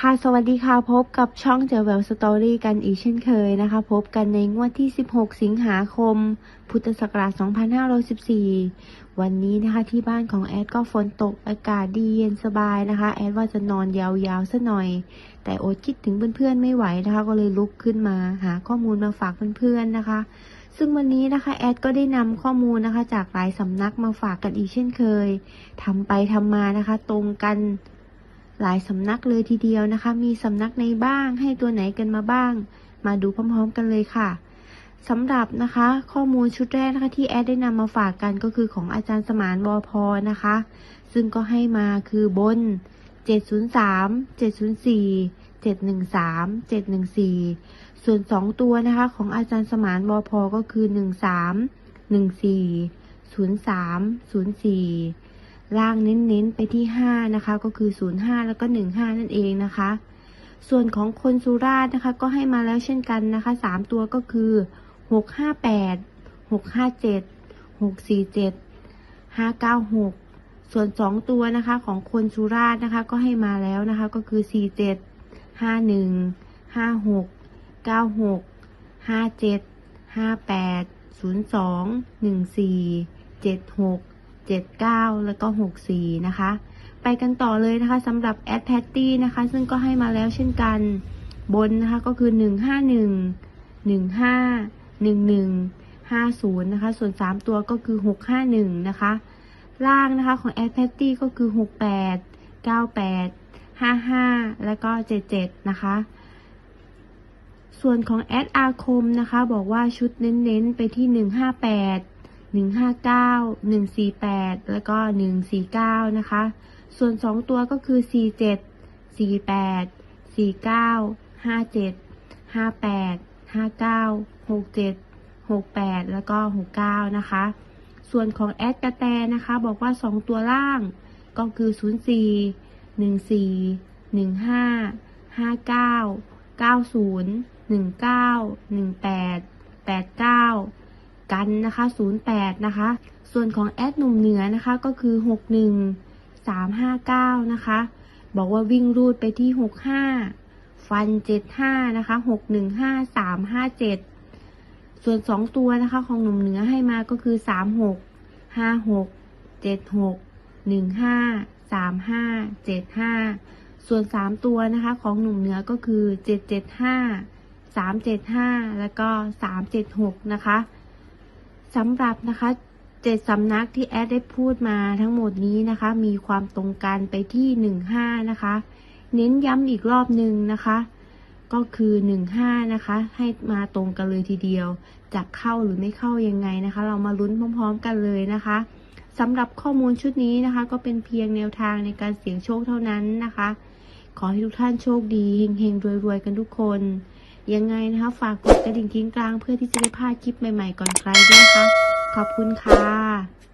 ค่ะ สวัสดีค่ะ พบกับช่องเจอแววสตอรี่กันอีกเช่นเคยนะคะ พบกันในงวดที่ 16 สิงหาคม พุทธศักราช 2514 วันนี้นะคะที่บ้านของแอดก็ฝนตกอากาศดีเย็นสบายนะคะ แอดว่าจะนอนยาวๆสัหน่อย แต่อดคิดถึงเพื่อนๆไม่ไหวนะคะ ก็เลยลุกขึ้นมาหาข้อมูลมาฝากเพื่อนๆนะคะ ซึ่งวันนี้นะคะแอดก็ได้นำข้อมูลนะคะ จากหลายสำนักมาฝากกันอีกเช่นเคยทำไปทำมานะคะ ตรงกัน หลายสำนักเลยทีเดียวนะคะ มีสำนักในบ้างให้ตัวไหนกันมาบ้าง มาดูพร้อมๆกันเลยค่ะสำหรับนะคะข้อมูลชุดแรกนะคะที่แอดได้นำมาฝากกันก็คือของอาจารย์สมานวพนะคะ ซึ่งก็ให้มาคือบน 703 704 713 714 ส่วน 2 ตัวนะคะของอาจารย์สมานวพก็คือ 13 14 03 04 ล่างเน้นๆไปที่ 5 นะคะ ก็คือ 05 แล้วก็ 15 นั่นเองนะคะ ส่วนของคนสุราษฎร์นะคะ ก็ให้มาแล้วเช่นกันนะคะ 3 ตัวก็คือ 658 657 647 596 ส่วน 2 ตัวนะคะของคนสุราษฎร์นะคะ ก็ให้มาแล้วนะคะ ก็คือ 47 51 56 96 57 58 02 14 76 79 แล้วก็ 64 นะคะ ไปกันต่อเลยนะคะสำหรับแอดแพตตี้นะคะ ซึ่งก็ให้มาแล้วเช่นกันบนนะคะก็คือ 151 15 11 50 นะคะ ส่วน 3 ตัวก็คือ 651 นะคะ ล่างนะคะของแอดแพตตี้ก็คือ 68 98 55 แล้วก็ 77 นะคะ ส่วนของแอดอาคมนะคะ บอกว่าชุดเน้น ๆ ไปที่ 158 159 148 แล้วก็ 149 นะคะ ส่วน 2 ตัวก็คือ 47 48 49 57 58 59 67 68 แล้วก็ 69 นะคะ ส่วนของแอดกระแตนะคะ บอกว่า 2 ตัวล่างก็คือ 04 14 15 59 90 19 18 89 นนะคะ 08 นะคะ ส่วนของแอดหนุ่มเหนือนะคะก็คือ 61 359 นะคะ บอกว่าวิ่งรูดไปที่ 65 ฟัน 75 นะคะ 615 357 ส่วน 2 ตัวนะคะของหนุ่มเหนือให้มาก็คือ 36 56 76 15 35 75 ส่วน 3 ตัวนะคะของหนุ่มเหนือก็คือ 775 375 แล้วก็ 376 นะคะ สำหรับนะคะเจ็ดสำนักที่แอดได้พูดมาทั้งหมดนี้นะคะ มีความตรงกันไปที่หนึ่งห้านะคะ เน้นย้ำอีกรอบหนึ่งนะคะ ก็คือหนึ่งห้านะคะ ให้มาตรงกันเลยทีเดียวจะเข้าหรือไม่เข้ายังไงนะคะ เรามาลุ้นพร้อม ๆ กันเลยนะคะสำหรับข้อมูลชุดนี้นะคะ ก็เป็นเพียงแนวทางในการเสี่ยงโชคเท่านั้นนะคะ ขอให้ทุกท่านโชคดีเฮงๆรวยๆกันทุกคน ยังไงนะคะฝากกดกระดิ่งทิ้งกลางเพื่อที่จะได้พลาดคลิปใหม่ๆก่อนใครด้วยนะคะ ขอบคุณค่ะ